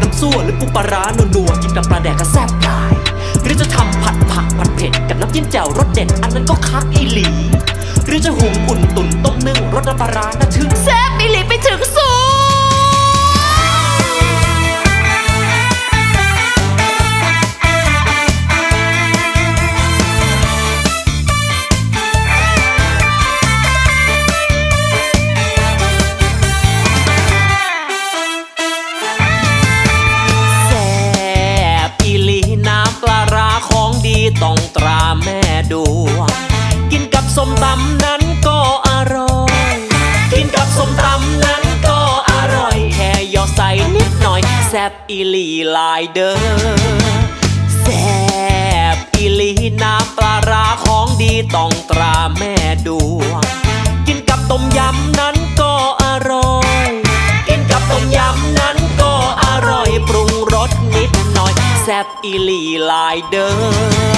น้ำซั่วหรือปูปลาร้านัวๆกินกับปลาแดกก็แซ่บตาย หรือจะทำผัดผักผัดเผ็ดกับน้ำจิ้มแจ่วรสเด็ดอันนั้นก็คักอีหลี หรือจะหุงอุ่นตุ๋นต้มนึ่งรสน้ำปลาร้านะ ต้องตราแม่ดวงกินกับส้มตำนั้นก็อร่อย กินกับส้มตำนั้นก็อร่อย แค่ยอใส่นิดหน่อย แซบอีลีลายเด้อแซบอีลีน้ำปลาร้าของดีต้องตราแม่ดวงกินกับต้มยำนั้นก็อร่อย กินกับต้มยำนั้นก็อร่อยปรุงรสนิดหน่อย แซบอีลีลายเด้อ